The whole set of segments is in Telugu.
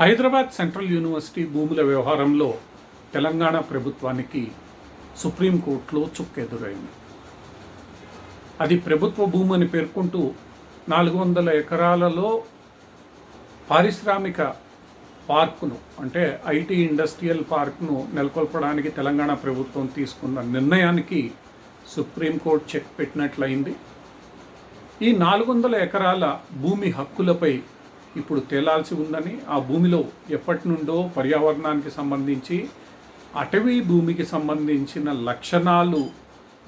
హైదరాబాద్ సెంట్రల్ యూనివర్సిటీ భూముల వ్యవహారంలో తెలంగాణ ప్రభుత్వానికి సుప్రీంకోర్టులో చుక్కెదురైంది. అది ప్రభుత్వ భూమి అని పేర్కొంటూ నాలుగు వందల ఎకరాలలో పారిశ్రామిక పార్కును అంటే ఐటీ ఇండస్ట్రియల్ పార్క్ను నెలకొల్పడానికి తెలంగాణ ప్రభుత్వం తీసుకున్న నిర్ణయానికి సుప్రీంకోర్టు చెక్ పెట్టినట్లయింది. ఈ నాలుగు వందల ఎకరాల భూమి హక్కులపై ఇప్పుడు తేలాల్సి ఉందని ఆ భూమిలో ఎప్పటి నుండో పర్యావరణానికి సంబంధించి అటవీ భూమికి సంబంధించిన లక్షణాలు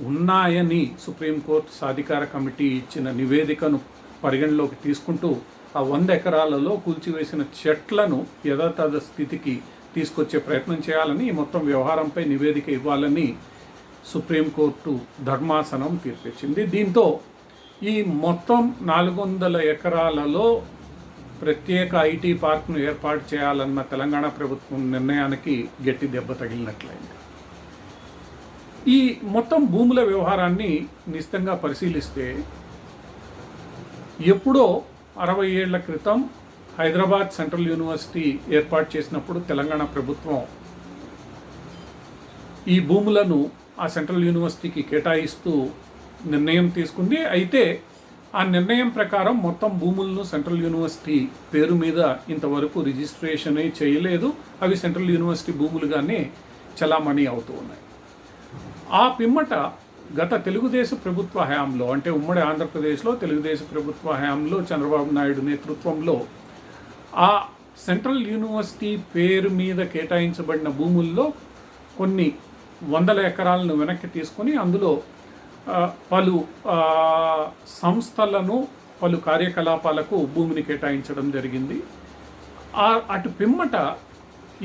ఉన్నాయని సుప్రీంకోర్టు సాధికార కమిటీ ఇచ్చిన నివేదికను పరిగణలోకి తీసుకుంటూ ఆ వంద ఎకరాలలో కూల్చివేసిన చెట్లను యథాతథ స్థితికి తీసుకొచ్చే ప్రయత్నం చేయాలని ఈ మొత్తం వ్యవహారంపై నివేదిక ఇవ్వాలని సుప్రీంకోర్టు ధర్మాసనం తీర్పిచ్చింది. దీంతో ఈ మొత్తం నాలుగు వందల ఎకరాలలో ప్రత్యేక ఐటీ పార్క్ను ఏర్పాటు చేయాలన్న తెలంగాణ ప్రభుత్వం నిర్ణయానికి గట్టి దెబ్బ తగిలినట్లయింది. ఈ మొత్తం భూముల వ్యవహారాన్ని నిశ్చితంగా పరిశీలిస్తే ఎప్పుడో అరవై ఏళ్ళ క్రితం హైదరాబాద్ సెంట్రల్ యూనివర్సిటీ ఏర్పాటు చేసినప్పుడు తెలంగాణ ప్రభుత్వం ఈ భూములను ఆ సెంట్రల్ యూనివర్సిటీకి కేటాయిస్తూ నిర్ణయం తీసుకుంది. అయితే ఆ నిర్ణయం ప్రకారం మొత్తం భూములను సెంట్రల్ యూనివర్సిటీ పేరు మీద ఇంతవరకు రిజిస్ట్రేషన్ చేయలేదు. అవి సెంట్రల్ యూనివర్సిటీ భూములుగానే చలామణి అవుతూ ఉన్నాయి. ఆ పిమ్మట గత తెలుగుదేశం ప్రభుత్వ హయాంలో అంటే ఉమ్మడి ఆంధ్రప్రదేశ్లో తెలుగుదేశం ప్రభుత్వ హయాంలో చంద్రబాబు నాయుడు నేతృత్వంలో ఆ సెంట్రల్ యూనివర్సిటీ పేరు మీద కేటాయించబడిన భూముల్లో కొన్ని వందల ఎకరాలను వెనక్కి తీసుకొని అందులో పలు సంస్థలను పలు కార్యకలాపాలకు భూమిని కేటాయించడం జరిగింది. ఆ అటు పిమ్మట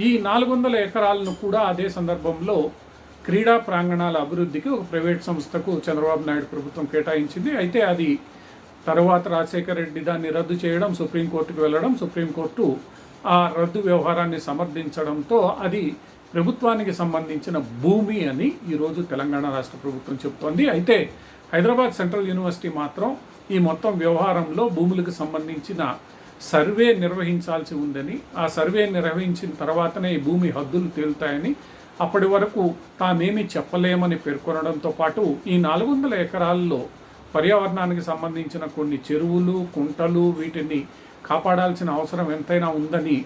ఈ నాలుగు వందల ఎకరాలను కూడా అదే సందర్భంలో క్రీడా ప్రాంగణాల అభివృద్ధికి ఒక ప్రైవేట్ సంస్థకు చంద్రబాబు నాయుడు ప్రభుత్వం కేటాయించింది. అయితే అది తర్వాత రాజశేఖర రెడ్డి దాన్ని రద్దు చేయడం సుప్రీంకోర్టుకు వెళ్ళడం సుప్రీంకోర్టు ఆ రద్దు వ్యవహారాన్ని సమర్థించడంతో అది ప్రభుత్వానికి సంబంధించిన భూమి అని ఈరోజు తెలంగాణ రాష్ట్ర ప్రభుత్వం చెబుతోంది అయితే హైదరాబాద్ సెంట్రల్ యూనివర్సిటీ మాత్రం ఈ మొత్తం వ్యవహారంలో భూములకు సంబంధించిన సర్వే నిర్వహించాల్సి ఉందని ఆ సర్వే నిర్వహించిన తర్వాతనే ఈ భూమి హద్దులు తేలుతాయని అప్పటి వరకు తామేమీ చెప్పలేమని పేర్కొనడంతో పాటు ఈ నాలుగు వందల ఎకరాల్లో పర్యావరణానికి సంబంధించిన కొన్ని చెరువులు కుంటలు వీటిని కాపాడాల్సిన అవసరం ఎంతైనా ఉందని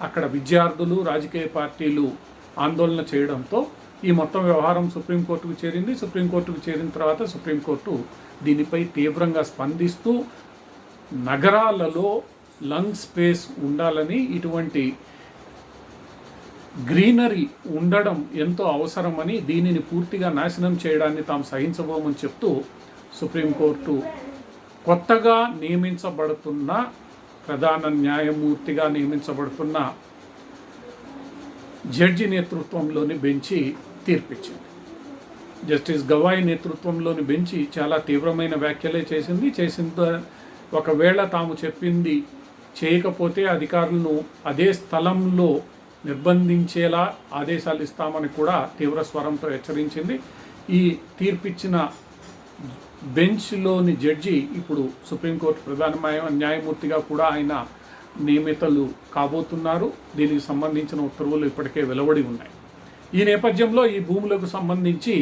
అక్కడ విద్యార్థులు రాజకీయ పార్టీలు ఆందోళన చేయడంతో ఈ మొత్తం వ్యవహారం సుప్రీంకోర్టుకు చేరింది. సుప్రీంకోర్టుకు చేరిన తర్వాత సుప్రీంకోర్టు దీనిపై తీవ్రంగా స్పందిస్తూ నగరాలలో లంగ్ స్పేస్ ఉండాలని ఇటువంటి గ్రీనరీ ఉండడం ఎంతో అవసరమని దీనిని పూర్తిగా నాశనం చేయడాన్ని తాము సహించబోమని చెప్తూ సుప్రీంకోర్టు కొత్తగా నియమించబడుతున్న ప్రధాన న్యాయమూర్తిగా నియమించబడుతున్న జడ్జి నేతృత్వంలోని బెంచి తీర్పిచ్చింది. జస్టిస్ గవాయ్ నేతృత్వంలోని బెంచి చాలా తీవ్రమైన వ్యాఖ్యలే చేసింది. చేసిన ఒకవేళ తాము చెప్పింది చేయకపోతే అధికారులను అదే స్థలంలో నిర్బంధించేలా ఆదేశాలు ఇస్తామని కూడా తీవ్ర స్వరంతో హెచ్చరించింది. ఈ తీర్పిచ్చిన బెంచ్లోని జడ్జి ఇప్పుడు సుప్రీంకోర్టు ప్రధాన న్యాయమూర్తిగా కూడా ఆయన నియమితలు కాబోతున్నారు. దీనికి సంబంధించిన ఉత్తర్వులు ఇప్పటికే వెలువడి ఉన్నాయి. ఈ నేపథ్యంలో ఈ భూములకు సంబంధించి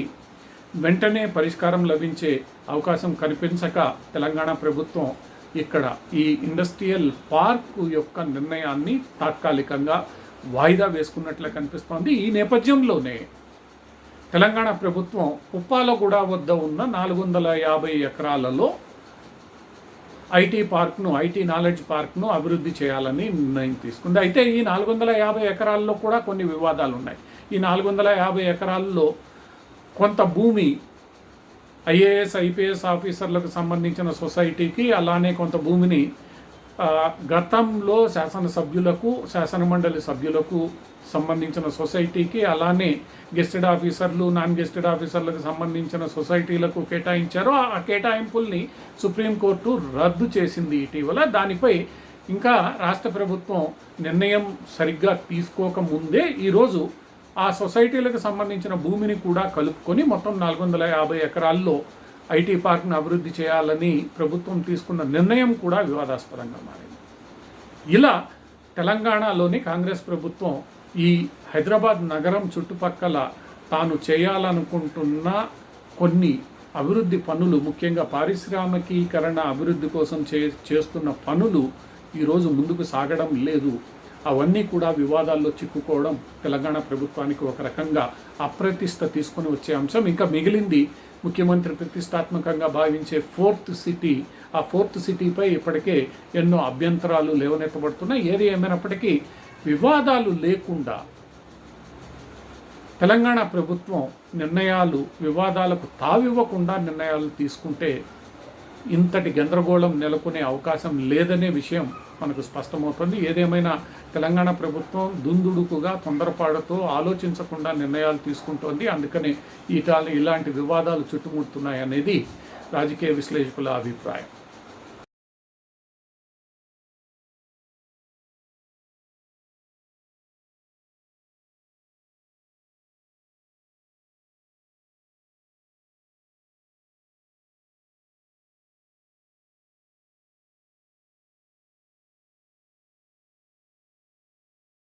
వెంటనే పరిష్కారం లభించే అవకాశం కనిపించక తెలంగాణ ప్రభుత్వం ఇక్కడ ఈ ఇండస్ట్రియల్ పార్క్ యొక్క నిర్ణయాన్ని తాత్కాలికంగా వాయిదా వేసుకున్నట్లే కనిపిస్తోంది. ఈ నేపథ్యంలోనే తెలంగాణ ప్రభుత్వం ఉప్పాలగూడ వద్ద ఉన్న నాలుగు వందల యాభై ఎకరాలలో ఐటీ పార్క్ను ఐటీ నాలెడ్జ్ పార్క్ను అభివృద్ధి చేయాలని నిర్ణయం తీసుకుంది. అయితే ఈ నాలుగు వందల యాభై ఎకరాల్లో కూడా కొన్ని వివాదాలు ఉన్నాయి. ఈ నాలుగు వందల యాభై ఎకరాల్లో కొంత భూమి ఐఏఎస్ ఐపీఎస్ ఆఫీసర్లకు సంబంధించిన సొసైటీకి అలానే కొంత భూమిని గతంలో శాసనసభ్యులకు శాసనమండలి సభ్యులకు సంబంధించిన సొసైటీకి అలానే గెస్టెడ్ ఆఫీసర్లు నాన్ గెస్టెడ్ ఆఫీసర్లకు సంబంధించిన సొసైటీలకు కేటాయించారు. ఆ కేటాయింపుల్ని సుప్రీంకోర్టు రద్దు చేసింది ఇటీవల. దానిపై ఇంకా రాష్ట్ర ప్రభుత్వం నిర్ణయం సరిగ్గా తీసుకోకముందే ఈరోజు ఆ సొసైటీలకు సంబంధించిన భూమిని కూడా కలుపుకొని మొత్తం నాలుగు వందల యాభై ఎకరాల్లో ఐటీ పార్క్ను అభివృద్ధి చేయాలని ప్రభుత్వం తీసుకున్న నిర్ణయం కూడా వివాదాస్పదంగా మారింది. ఇలా తెలంగాణలోని కాంగ్రెస్ ప్రభుత్వం ఈ హైదరాబాద్ నగరం చుట్టుపక్కల తాను చేయాలనుకుంటున్న కొన్ని అభివృద్ధి పనులు ముఖ్యంగా పారిశ్రామికీకరణ అభివృద్ధి కోసం చే చేస్తున్న పనులు ఈరోజు ముందుకు సాగడం లేదు అవన్నీ కూడా వివాదాల్లో చిక్కుకోవడం తెలంగాణ ప్రభుత్వానికి ఒక రకంగా అప్రతిష్ట తీసుకొని వచ్చే అంశం. ఇంకా మిగిలింది ముఖ్యమంత్రి ప్రతిష్టాత్మకంగా భావించే ఫోర్త్ సిటీ. ఆ ఫోర్త్ సిటీపై ఇప్పటికే ఎన్నో అభ్యంతరాలు లేవనెత్తబడుతున్నాయి. ఏది ఏమైనప్పటికీ వివాదాలు లేకుండా తెలంగాణ ప్రభుత్వం నిర్ణయాలు వివాదాలకు తావివ్వకుండా నిర్ణయాలు తీసుకుంటే ఇంతటి గందరగోళం నెలకొనే అవకాశం లేదనే విషయం మనకు స్పష్టమవుతుంది. ఏదేమైనా తెలంగాణ ప్రభుత్వం దుందుడుకుగా తొందరపాటుతో ఆలోచించకుండా నిర్ణయాలు తీసుకుంటోంది. అందుకని ఇటాలి ఇలాంటి వివాదాలు చుట్టుముడుతున్నాయి అనేది రాజకీయ విశ్లేషకుల అభిప్రాయం.